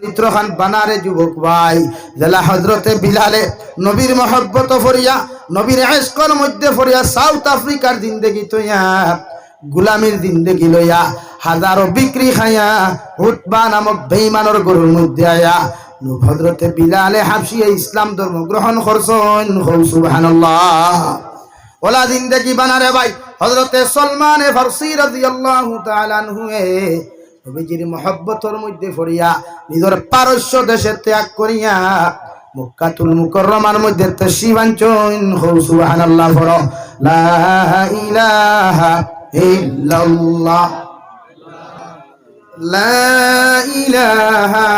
চরিত্র খান বানারে যুবক ভাই। জেলা হজরতে বিলালে নবীর মহব্বত ফরিয়া, নবীর এসকর মধ্যে ফরিয়া, সাউথ আফ্রিকার জিন্দেগি তৈয়া, গুলামির জিন্দেগি লইয়া, হাজারো বিক্রি খাইয়া উৎবা নামক বেইমানর গরুর মধ্যে আয়া। হজরতে বিলালে হাফসিয়া ইসলাম ধর্ম গ্রহণ করছেন সুবহানাল্লাহ। ওলা জিন্দেগি বানারে ভাই হজরতে সলমান ফারসি রাদিয়াল্লাহু তাআলা এ নবীজির মহব্বতর মধ্যে ফরিয়া নিজের পারস্য দেশে ত্যাগ করিয়া মুকাতুল মুকরমার মধ্যে তশিবাঞ্চন হৌ সুবহানাল্লাহ বড় লা ইলাহা ইল্লাল্লাহ। লা ইলাহা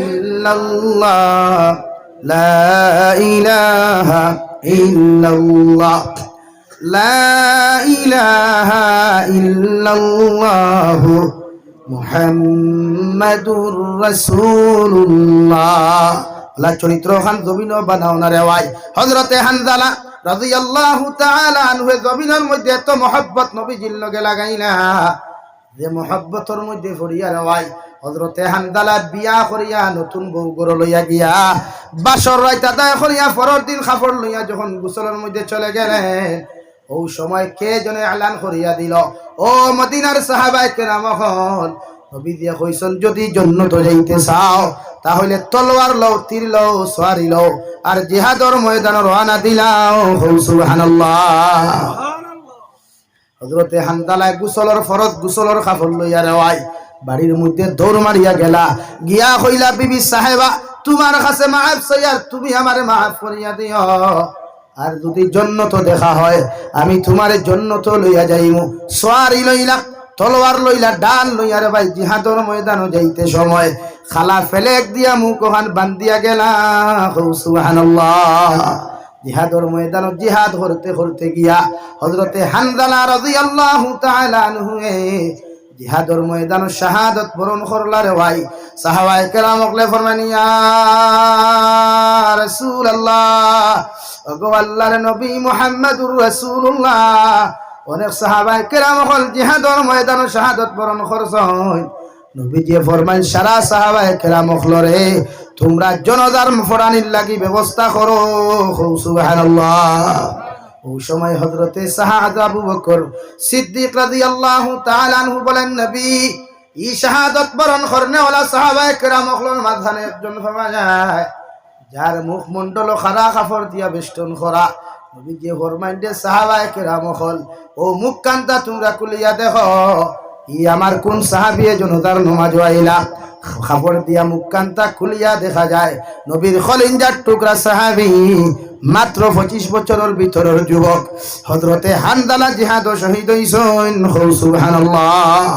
ইল্লাল্লাহ। লা ইলাহা ইল্লাল্লাহ। লা ইলাহা ইল্লাল্লাহ। মুহাম্মাদুর রাসূলুল্লাহ। আল্লাহ চরিত্র খান জমিন বানাও না রেওয়াই হযরতে হানজালা রাদিয়াল্লাহু তাআলা আনহু জমিনের মধ্যে এত মহব্বত নবীজির লগে লাগাইলা যে মহব্বতর মধ্যে ফরিয়া রেওয়াই হজরতে হান্দালা বিয়া করিয়া নতুন বউ গর লইয়া গিয়া, বাসর রায় তাদায় করিয়া পরের দিন খাপড় লইয়া যখন গুসলের মধ্যে চলে গেলেন ও সময় কে জনে আলান করিয়া দিল? ও মদিনার সাহাবাই কেরাম হন নবী দিয়া কইসন যদি জন্নত যাইতে চাও, তাহলে তলোয়ার লও, তীর লও, সোয়ারি লও, আর জিহাদর ময়দান রওনা দিলাও। সুবহানাল্লাহ। হজরতে হান্দালায় গুসলর ফরত গুসলর কাপড় লইয়া রেওয়াই বাড়ির মধ্যে দৌড় মারিয়া গেলা। গিয়া হইলা বিবি সাহেবা, তোমার কাছে মাফ সইয়ার তুমি আমারে মাফ করিয়া দিও আর যদি জন্নত দেখা হয়, আমি তোমারে জন্নত লইয়া যাইমু। সোয়ারি লইলা, তলোয়ার লইলা, ডাল লইয়া রে ভাই, জিহাদর ময়দানও যাইতে সময়। খালা ফেলেক দিয়া মুখ ওখান বান্দিয়া গেলা জিহাদর ময়দান জিহাদ করতে করতে গিয়া হজরতে হানদালা রাদিয়াল্লাহু তাআলা আনহু জিহাদর ময়দান শাহাদত বরণ করলারে ভাই। সাহাবায়ে কেরাম ওকলে ফরমানি, ইয়া রাসূলুল্লাহ, ওগো আল্লাহর নবী মুহাম্মদুর রাসূলুল্লাহ, অনেক সাহাবায়ে কেরাম হল জিহাদর ময়দান শাহাদত বরণ করছন। নবীজি ফরমান সারা সাহাবায়ে কেরাম ওকলরে তোমরা জনদার ফরানির লাগি ব্যবস্থা করো। সুবহানাল্লাহ। ওই সময় হজরতে সাহাদ আবু বকর সিদ্দিক রাজি আল্লাহ আনহু বলেন, নবী ই শাহাদত বরণ করনে ওলা সাহাবায়ে কেরাম ওকলর মাঝখানে একজন ভাবা যায় যার মুখ মন্ডল খারা কাপড় দিয়া বেষ্টন করা। নবী যে হরমাইন্ডে সাহাবায়ে কেরাম মখল ও মুখ কান্তা তোমরা কুলিয়া দেখো ই আমার কোন সাহাবিয়ে জনতার নমাজ আইলা খাবর দিয়া মুখকান্তা খুলিয়া দেখা যায়, নবীর খলিঞ্জার টুকরা সাহাবি, মাত্র পঁচিশ বছরের ভিতরের যুবক। হজরতে হানদালা জিহাদ শহীদ হইসন সুবহানাল্লাহ।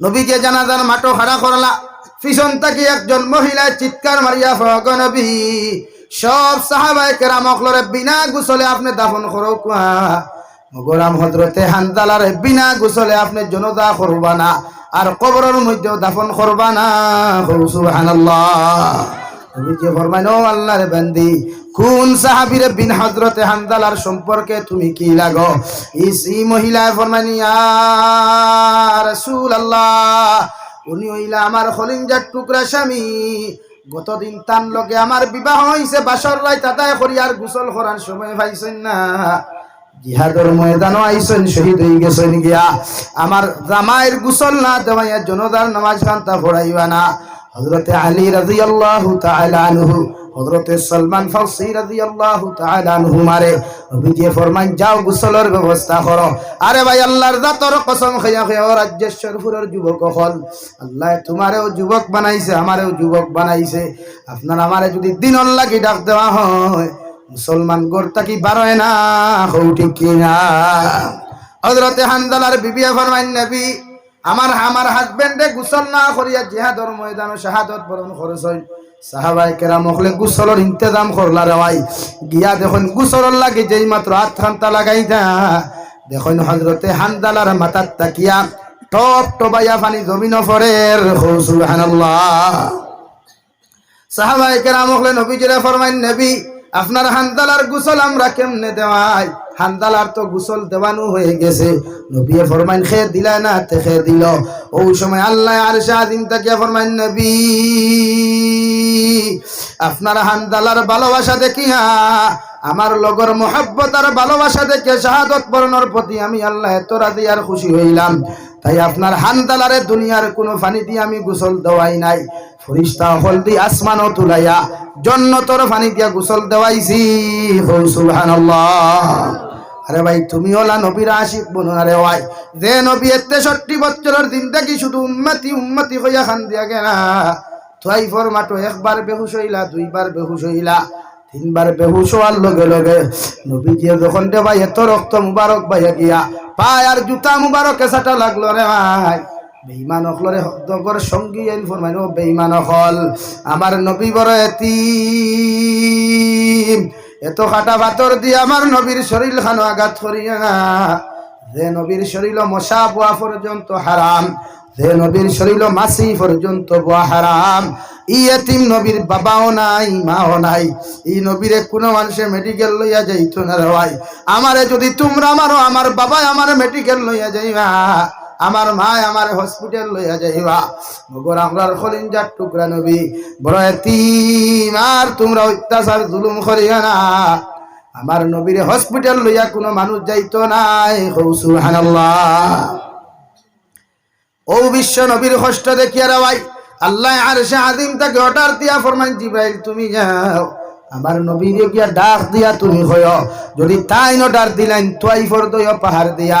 নবীকে জানাজার মাটো খাড়া করলা। পিছন তাকে একজন মহিলা চিৎকার মারিয়া, ফগ নবী, সব সাহাবাই কেরাম অকলরে বিনা গুসলে আপনি দাফন করো কুয়া। গোলাম হজরতে হানদালার বিনা গুসলে আপনি জনতা করবা না। আর কবরের মধ্যে দাফন করবা না। সুবহানাল্লাহ। তুমি যে ফরমাইন ও আল্লাহর বান্দি সম্পর্কে তুমি কি লাগো? ই মহিলা ফরমাইনি, ইয়া রাসূলুল্লাহ, উনি হইলা আমার খলিঞ্জার টুকরা স্বামী। গতদিন তান লগে আমার বিবাহ হইছে, বাসর রায় তাতায় করি আর গোসল করার সময় পাইছেন না। জিহাদর ময়দানও আইসেন শহীদ হয়ে গেছেন গিয়া। আমার জামাইয়ের গুসল না দেওয়াইয়া জনদার নামাজ খান্তা পড়াইবা না। হজরতে আলী রাদিয়াল্লাহু তাআলা আনহু হজরতে সলমান ফারসি রাদিয়াল্লাহু তাআলা আনহু মারে। নবীজি ফরমান যাও গুসলের ব্যবস্থা করো। আরে ভাই, আল্লাহর জাতর কসম খাইয়া খাইয়া রাজ্যেশ্বরপুরের যুবক হল। আল্লাহ তোমারেও যুবক বানাইছে, আমারেও যুবক বানাইছে। আপনার আমারে যদি দিন লাগি ডাক দেওয়া হয় মুসলমান গোরটা কি বারোয় না? হৌ ঠিক কিনা? হজরতে হানদালার বিবিয়া ফরমাইন নবী। আমার আমার হাজবেন্ডে গুসল না করিয়া জিহাদর ময়দান শাহাদত বরণ খরচ সাহাবাই কেরাম হলে গুসলর ইন্তজাম করলা রেওয়াই গিয়া দেখুন গুসলর লাগে যেই মাত্র হাত খান্তা লাগাই দা। দেখুন হজরতে হানদালার মাথার তাকিয়া টপ টবাইয়া পানি জমিন ফরের সুবহানাল্লাহ। সাহাবাই কেরাম হলে নবী জিরা ফরমাইন নবী আপনার হান্দালার গোসল আমরা কেমনে দেওয়াই? হান্দালার তো গোসল দেওয়ানো হয়ে গেছে। নবী ফরমাইন খেয়ে দিলা না খেয়ে দিল। ওই সময় আল্লাহ আর শাহিম তাকিয়া ফরমাইন, নবী, আপনার হান্দালার ভালোবাসা দেখিয়া, আমার লগর মোহাব্বত আর ভালোবাসা দেখে শাহাদত বরণের প্রতি আমি আল্লাহ এত রাজি আর খুশি হইলাম। তাই আপনার হান্দালারে দুনিয়ার কোনো পানি দিয়ে আমি গোসল দেওয়াই নাই। ফরিস্তা হল দি আসমানও তুলাইয়া জন্নতর পানি দিয়া গোসল দেওয়াইছি। হৌ সুবহানাল্লাহ। আরে ভাই তুমি হলা নবীর আশিক বনুন আরে ভাই। যে নবী তেষট্টি বছরের দিন দেখি শুধু উম্মতি উম্মতি হইয়া খান দিয়া গেনা তুই ফরমাটো, একবার বেহুশ হইলা, দুইবার বেহুশ হইলা, তিনবার বেহুশ হওয়ার লগে লগে নবীজি যখন দে ভাই, এত রক্ত মুবারক ভাইয়া গিয়া, পায় আর জুতা মুবারক এসাটা লাগল রে ভাই। বেইমান অকলরে দগর সঙ্গী আইন ফরমাইন ও বেইমান অকল আমার নবী বড় এতিম। এত খাটা ভাতর দিয়ে আমার নবীর শরীর খানো আঘাত করিয়া যে নবীর শরীর মশা বোয়া পর্যন্ত হারাম। যে নবীর শরীর মাসি পর্যন্ত বোয়া হারাম। ই এতিম নবীর বাবাও নাই, মাও নাই। ই নবীরে কোনো মানুষে মেডিকেল লইয়া যাইতো না রে আমারে যদি তোমরা আমারও আমার বাবা আমার মেডিকেল লইয়া যাইবা। আমার মা আমার হসপিটাল লইয়া যাইবা। মগর আমরার খলিঞ্জার টুকরা নবী। বড় এতিম আর তোমরা অত্যাচার, জুলুম করিয়া না। আমার নবীর হসপিটাল লইয়া কোনো মানুষ যাইতো নাই। সুবহানাল্লাহ। ও বিশ্ব নবীর কষ্ট দেখিয়া ভাই, আল্লাহ আর সে আদিম তাকে অর্ডার দিয়া ফরমান জিব্রাইল, তুমি যাও। আমার নবীর ডাক দিয়া তুমি হয় যদি তাই অর্ডার দিলেন তোয়াইফর দয় পাহাড় দিয়া।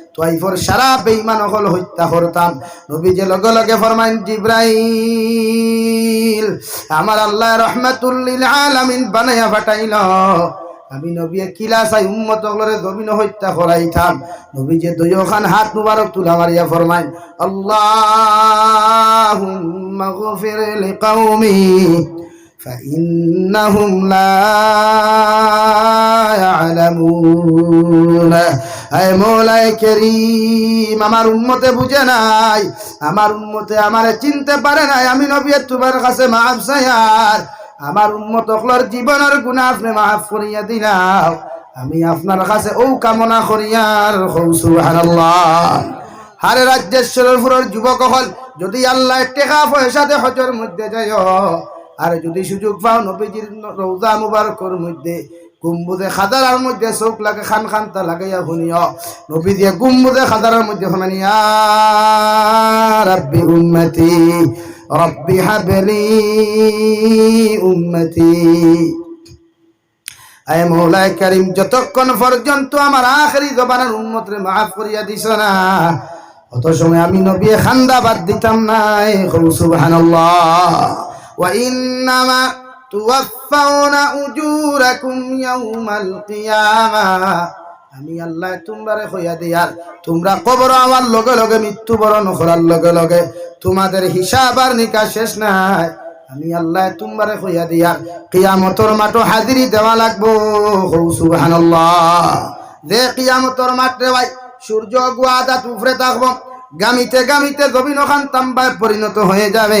তো আইফর সারা বেঈমান হল হত্যা করতাম নবী যে লগে লগে ফরমাইন, জিব্রাইল, আমার আল্লাহ রহমাতুল্লিল আলামিন বানাইয়া ফাটাইল। আমি নবী কিলা চাই উম্মত হলরে জমিন হত্যা করাইতাম। নবী যে দুইখান হাত মুবারক তুলা মারিয়া ফরমাইন, আল্লাহুম্মা গফির লিকাউমি فإنهم لا يعلمون আয় মৌলাই করিম আমার উম্মতে বুঝে নাই আমার উম্মতে আমারে চিনতে পারে নাই আমি নবী তোমার কাছে মাফ চাইয়ার আমার উম্মত অকলর জীবনের গুণা আপনি মাফ করিয়া দিলাম আমি আপনার কাছে ও কামনা করিয়ার হৌ সুবহানাল্লাহ হারে রাজ্যেশ্বরের ফুরের যুবক হল যদি আল্লাহ টেকা পয়সাতে হজর মধ্যে যায় আর যদি সুযোগ পাও নবীজির রৌজা মুবারকর মধ্যে গুম্বুদে খাদারার মধ্যে চোখ লাগে, খান খানটা লাগাইয়া শুনিও। নবী দিয়ে গুম্বুদে খাদারার মধ্যে শুনানিয়া রাব্বি উম্মতি, রব্বি হাবলি উম্মতি। আয় মৌলাই করিম, যতক্ষণ পর্যন্ত আমার আখরি জবানের উন্মতরে মাফ করিয়া দিছ না, অত সময় আমি নবী খান্দা বাদ দিতাম নাই। সুবহানাল্লাহ। وإنما توفون أجوركم يوم القيامة আমি আল্লাহ তোমরা হইয়া দিয়ার তোমরা কবর আমার লগে লগে মৃত্যুবরণ করার লগে লগে তোমাদের হিসাব আর নিকাশ শেষ নাই আমি আল্লাহ তোমরা হইয়া দিয়ার কিয়ামতর মাঠো হাজিরি দেওয়া লাগবো হৌ সুবহানাল্লাহ যে কিয়ামতর মাঠে ভাই সূর্য গুয়াদা উফরে থাকবো গামিতে গামিতে জমিন ওখান তাম্বায় পরিণত হয়ে যাবে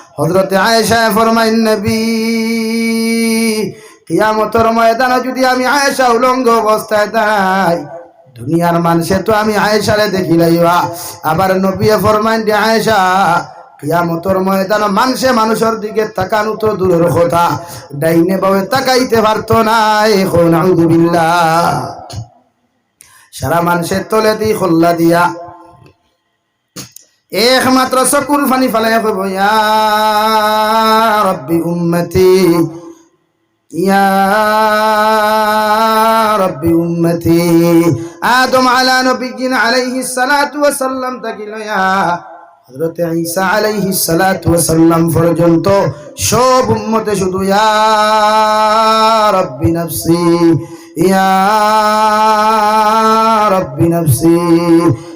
হজরতে আয়েশা ফরমাইন, নবী, কিয়ামতর ময়দানে যদি আমি আয়েশা উলঙ্গ অবস্থায় দাঁড়াই দুনিয়ার মানুষে তো আমি আয়েশারে দেখি লাইবা আবার নবী ফরমাইন, যে আয়েশা, কিয়ামতর ময়দান মানুষে মানুষের দিকে তাকানো তো দূরের কথা, ডাইনে বাবে তাকাইতে পারতো না, এখন সারা মানুষের তলে দি খোল্লা দিয়া একমাত্র চকুর ফানি ফালাই কইব ইয়া রব্বি উম্মতি। ইয়া রব্বি উম্মতি। আদম আলা নবিয়িন আলাইহিস সালাতু ওয়াস সালাম তাকিল ইয়া হযরত ঈসা আলাইহিস সালাতু ওয়াস সালাম পর্যন্ত সব উম্মতে শুধু, ইয়া রব্বি নফসি। ইয়া রব্বি নফসি।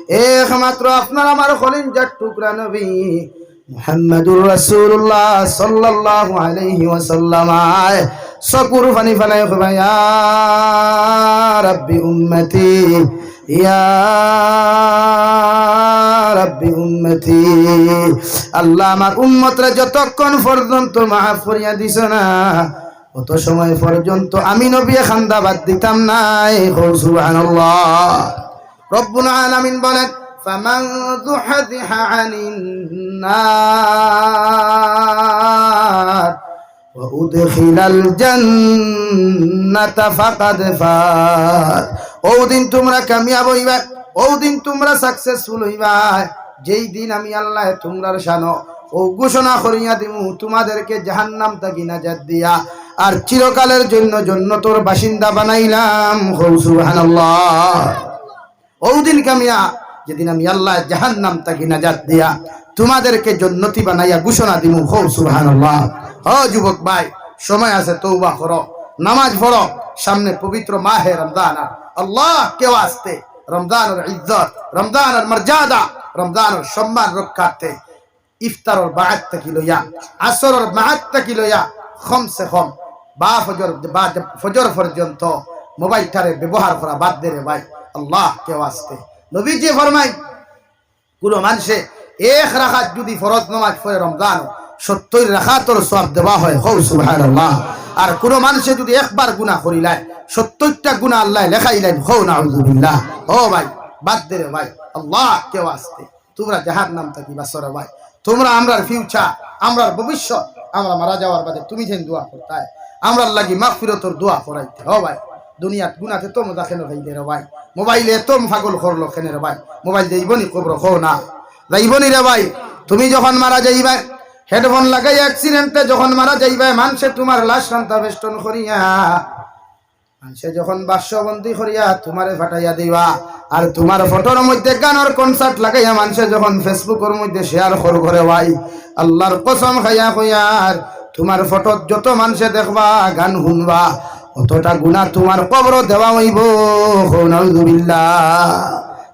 একমাত্র আপনার আমার খলিঞ্জার টুকরা নবী মুহাম্মাদুর রাসূলুল্লাহ সাল্লাল্লাহু আলাইহি ওয়াসাল্লাম। সকুর ফানি ফালাই কইবা ইয়া রাব্বি উম্মতি, ইয়া যতক্ষণ দিছ না সময় আমি নবী খান্দা বাদ দিতাম নাই। সুবহানাল্লাহ। রব্বুল আলামিন বলেন ফামান যুহদিহা আনিন নার وأدخل الجنة فقد فاز ও দিন তোমরা কামিয়াব হইবা ও দিন তোমরা সাকসেসফুল হইবা যেই দিন আমি আল্লাহ তোমরার শানো ও ঘোষণা করিয়া দিমু তোমাদেরকে জাহান্নাম তাকি নাজাত দিয়া আর চিরকালের জন্য জন্নতর বাসিন্দা বানাইলাম হৌ সুবহানাল্লাহ ওদিন কামিয়া, যেদিন আমি আল্লাহ জাহান নাম তাকি নাজাত দিয়া তোমাদেরকে জন্নতি বানাইয়া ঘোষণা দিমু। হৌ, সুবহানাল্লাহ। হ, যুবক ভাই, সময় আছে তৌবা করো, নামাজ পড়ো, সামনে পবিত্র মাহে রমজান। আল্লাহ কেউ আসতে রমজানের ইজ্জত রমজানের মর্যাদা রমজানের সম্মান রক্ষার্থে ইফতারর বাদ থেকে লইয়া আসরর বাদ থেকে লইয়া সে কম বা ফজর বা ফজর পর্যন্ত মোবাইলটারে ব্যবহার করা বাদ দে রে ভাই। আল্লাহ কেউ আসতে। নবী যে ফরমাই কোনো মানুষে এক রাখাত যদি ফরজ নমাজ পড়ে রমজান, সত্তর রাখাতর সব দেওয়া হয় হৌ সুবহানাল্লাহ। আর কোন মানুষে যদি একবার গুনাহ করিলাই সত্তরটা গুনাহ আল্লাহ লেখাইলেন হৌ নাউজুবিল্লাহ। ও ভাই, বাদ দে রে ভাই, আল্লাহ কেউ আসতে। তোমরা জাহার নাম থাকি বাসরে ভাই। তোমরা আমরার ফিউচার আমরার ভবিষ্যৎ, আমরা মারা যাওয়ার বাদে তুমি যেন দোয়া করতাই আমরার লাগি মাগফিরতর দোয়া করাইতে। হ ভাই দুনিয়াত গুনাতে তো খেলো খাই রে ভাই? মোবাইলে তোম ফাগল করল খেনে রে ভাই? মোবাইল যাইবনি কবর খো না। যাইবনি রে ভাই, তুমি যখন মারা যাইবা, হেডফোন লাগাই অ্যাক্সিডেন্টে যখন মারা যাইবা, মানুষে তোমার লাশ কান্তা বেষ্টন করিয়া, মানুষে যখন বাস্যবন্দি করিয়া তোমারে ফাটাইয়া দিবা, আর তোমার ফটোর মধ্যে গানের কনসার্ট লাগাইয়া মানুষে যখন ফেসবুকের মধ্যে শেয়ার কর করে ভাই, আল্লাহর কসম খাইয়া কইয়ার তোমার ফটো যত মানুষে দেখবা, গান শুনবা অতটা গুণা তোমার কবর দেওয়া হইব।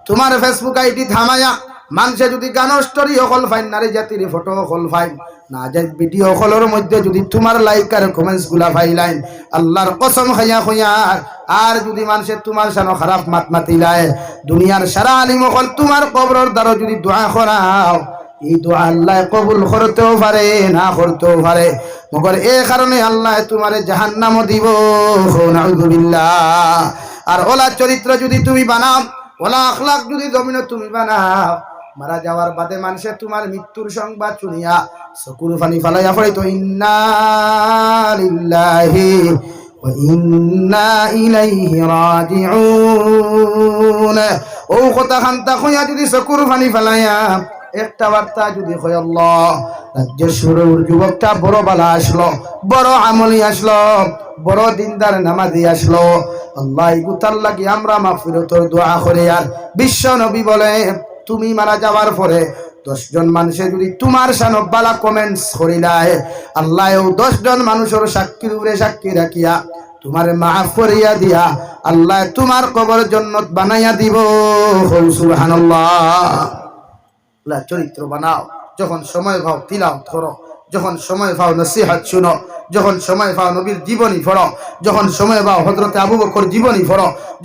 তোমার ফেসবুক আইডি থামায়া, মানুষে যদি গানের স্টোরি অকল ফাইন, নারী জাতির ফটো অকল ফাইন। না যায় ভিডিও কলের মধ্যে যদি তোমার লাইক আর কমেন্টসগুলা ফাইলাইন, আল্লাহর কসম খাইয়া খুঁয়ার আর যদি মানুষের তোমার সানো খারাপ মাত মাতিলায়, দুনিয়ার সারা আলিম অকল তোমার কবরের দ্বারা যদি দোয়া করাও, এই দোয়া আল্লাহ কবুল করতেও পারে, না করতেও পারে। মগর এ কারণে আল্লাহ তোমারে জাহান্নাম দিব। নাউজুবিল্লাহ আর ওলা চরিত্র যদি তুমি বানাও, ওলা আখলাক যদি জমিন তুমি বানাও, মারা যাওয়ার বাদে মানুষে তোমার মৃত্যুর সংবাদ শুনিয়া চকুর ফানি ফালাইয়া পড়ে তো ইন্না লিল্লাহি ওয়া ইন্না ইলাইহি ও কথা খান্তা কইয়া যদি চকুর ফানি ফালাইয়া একটা বার্তা যদি হয় রাজ্যের শুরুর যুবকটা বড় বালা আসলো, বড় আমলি আসলো, বড় দিনদার নামাজি আসলো। আল্লাহ ইগুতার লাগি আমরা মাগফিরতর দোয়া করে। আর বিশ্ব নবী বলে, তুমি মারা যাওয়ার পরে দশজন মানুষে যদি তোমার সানবালা কমেন্টস করিলায় আল্লাহ দশজন মানুষের সাক্ষীর উপরে সাক্ষী রাখিয়া তোমার মাফ করিয়া দিয়া আল্লাহ, তোমার কবর জন্নত বানাইয়া দিব। সুবহানাল্লাহ। চরিত্র বানাও। যখন সময় পাও তিলাও ধরো যখন সময় পাও নসিহাত শুনো। যখন সময় পাও নবীর জীবনী পড়ো। যখন সময় পাও হজরতে আবু বকর জীবনী পড়ো।